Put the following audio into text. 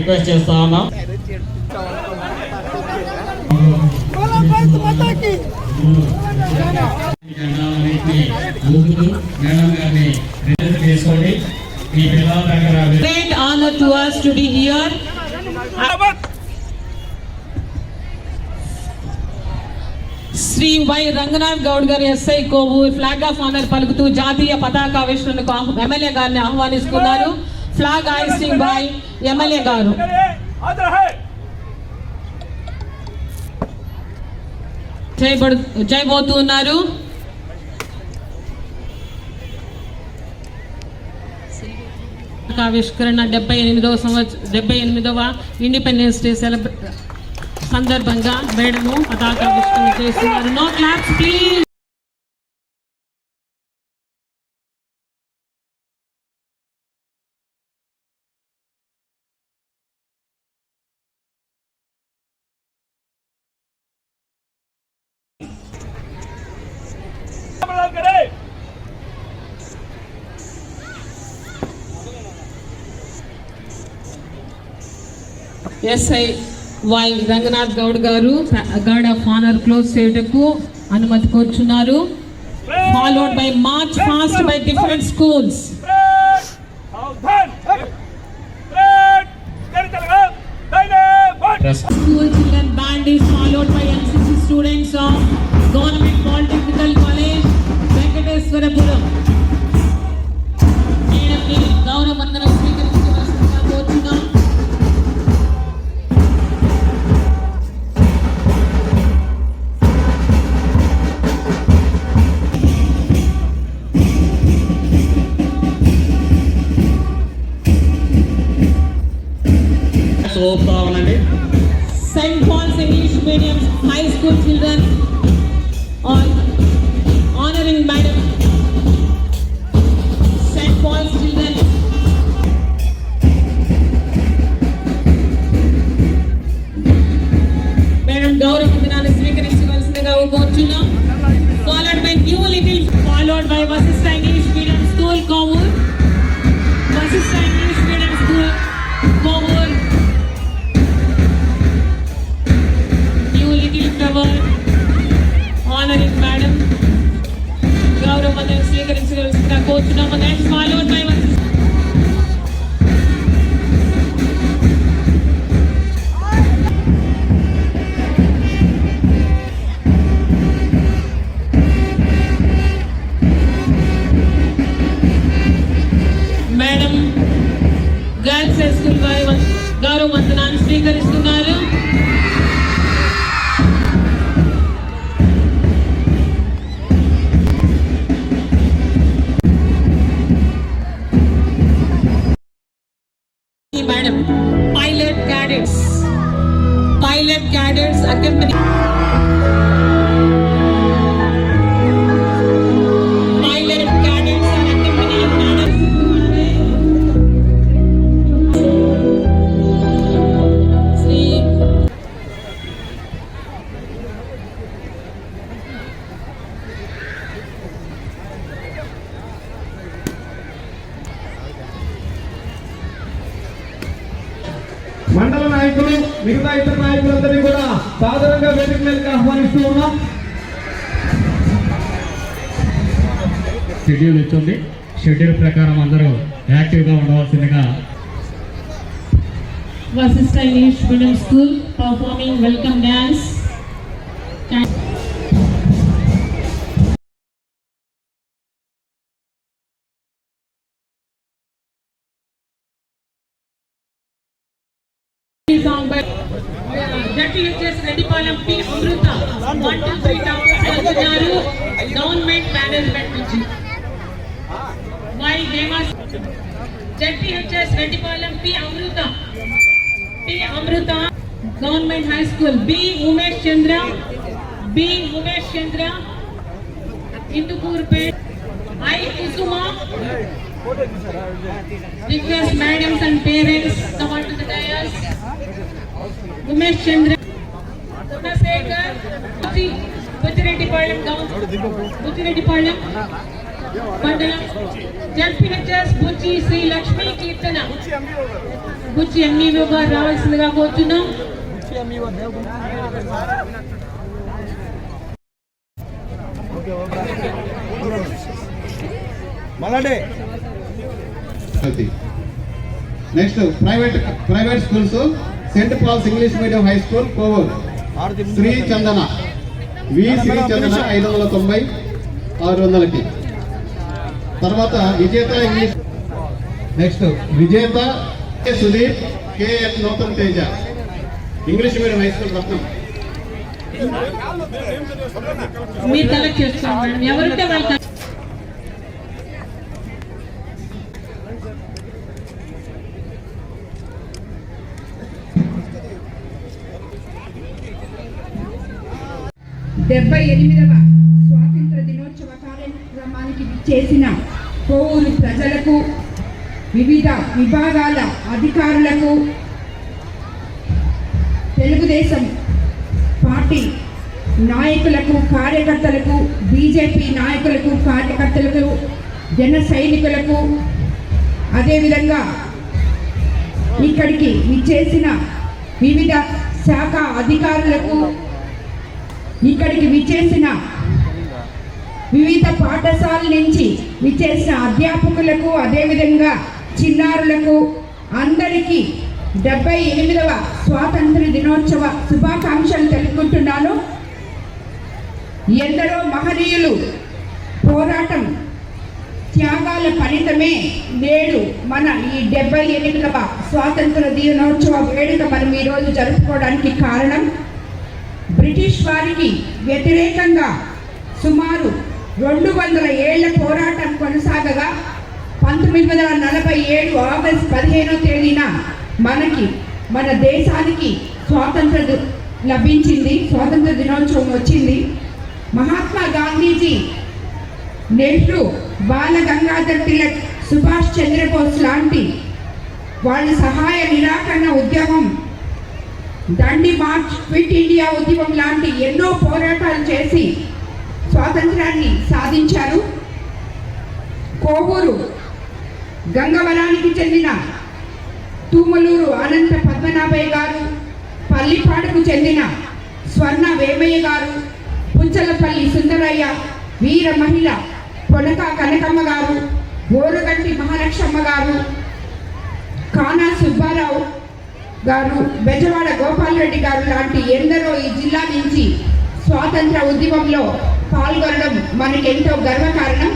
Request చేస్తా ఉన్నాం Great honor to us to be here. Shri Y Ranganath Goud గారి SI కోవు flag of honour పలుకుతూ జాతీయ పతాక ఎమ్మెల్యే గారిని ఆహ్వానిస్తున్నారు ఫ్లాగ్ హాయిస్టింగ్ బాయ్ ఎమ్మెల్యే గారు చేయబడు చేయబోతున్నారు ఆవిష్కరణ డెబ్బై ఎనిమిదవ సంవత్సరం డెబ్బై ఎనిమిదవ ఇండిపెండెన్స్ డే సెలబ్రే సందర్భంగా మేడము పతాకావిష్కరణ చేస్తున్నారు. No claps please SI Y Ranganath Goud గారు గార్డ్ ఆఫ్ ఆనర్ క్లోజ్ చేయటకు అనుమతి కోరుచున్నారు. Followed by march past by different schools school children band is followed by NCC students of government body High School children on honoring Madam St. Paul's children. Madam గౌరవ దినాన్ని స్వీకరించవలసిందిగా కోరుచున్నాం మిగతా ఇతర నాయకులందరినీ కూడా సాధారణంగా వేదిక మీదకి ఆహ్వానిస్తూ ఉన్నాం. షెడ్యూల్ ఇచ్చింది. షెడ్యూల్ ప్రకారం అందరూ యాక్టివ్గా ఉండవలసిందిగా Vasista English Medium School performing welcome dance. JTHS Redipalem P. Amruta. One, two, three topics వెళ్తున్నారు గవర్నమెంట్ మేనేజ్మెంట్ నుంచి why famous ZPHS Reddipalem P Amrutha P Amrutha government high school B Umesh Chandra B Umesh Chandra Indukurpet I Kusuma request madams and parents come to the dais Umesh Chandra Gunasekhar Buchi- Buchireddypalem gown Buchireddypalem మండలం ZPHS Buchi Shri Lakshmi Keerthana. Buchi MEO గారు రావాల్సిందిగా కోరుతున్నాం మళ్ళీ next private private schools Saint Paul's English medium high school Kovur Shri Chandana V Shri Chandana ఐదు వందల తొంభై ఆరు వందలకి తర్వాత విజేత ఇంగ్లీష్. నెక్స్ట్ విజేత K. Sudheer KN Nutan Teja. English medium high school Ratnam మీరు కలెక్ట్ చేసుకోండి. మేడం ఎవరుంటే వాళ్ళు డెబ్బై ఎనిమిదవ స్వాతంత్ర దినోత్సవ కార్యక్రమానికి చేసిన కోవూరు ప్రజలకు వివిధ విభాగాల అధికారులకు తెలుగుదేశం పార్టీ నాయకులకు కార్యకర్తలకు బీజేపీ నాయకులకు కార్యకర్తలకు జన సైనికులకు అదేవిధంగా ఇక్కడికి విచ్చేసిన వివిధ శాఖ అధికారులకు ఇక్కడికి విచ్చేసిన వివిధ పాఠశాల నుంచి విచ్చేసిన అధ్యాపకులకు అదేవిధంగా చిన్నారులకు అందరికీ డెబ్బై ఎనిమిదవ స్వాతంత్ర దినోత్సవ శుభాకాంక్షలు తెలుపుకుంటున్నాను. ఎందరో మహనీయులు పోరాటం త్యాగాల ఫలితమే నేడు మన ఈ డెబ్బై ఎనిమిదవ స్వాతంత్ర దినోత్సవ వేడుక మనం ఈరోజు జరుపుకోవడానికి కారణం. బ్రిటిష్ వారికి వ్యతిరేకంగా సుమారు రెండు వందల ఏళ్ళ పోరాటం కొనసాగగా పంతొమ్మిది వందల నలభై ఏడు ఆగస్ట్ పదిహేనో తేదీన మనకి మన దేశానికి స్వాతంత్ర లభించింది స్వాతంత్ర దినోత్సవం వచ్చింది. మహాత్మా గాంధీజీ నెహ్రూ బాల గంగాధర్ తిలక్ సుభాష్ చంద్రబోస్ లాంటి వాళ్ళ సహాయ నిరాకరణ ఉద్యమం దండి మార్చ్ క్విట్ ఇండియా ఉద్యమం లాంటి ఎన్నో పోరాటాలు చేసి స్వాతంత్రాన్ని సాధించారు. కోవూరు గంగవరానికి చెందిన తూమలూరు అనంత పద్మనాభయ్య గారు పల్లిపాడుకు చెందిన స్వర్ణ వేమయ్య గారు పుంచలపల్లి సుందరయ్య వీర మహిళ పొనక కనకమ్మ గారు ఓరగంటి మహాలక్ష్మ గారు కానా సుబ్బారావు గారు బెజవాడ గోపాల్ రెడ్డి గారు లాంటి ఎందరో ఈ జిల్లా నుంచి స్వాతంత్ర ఉద్యమంలో పాల్గొనడం మనకెంతో గర్వకారణం.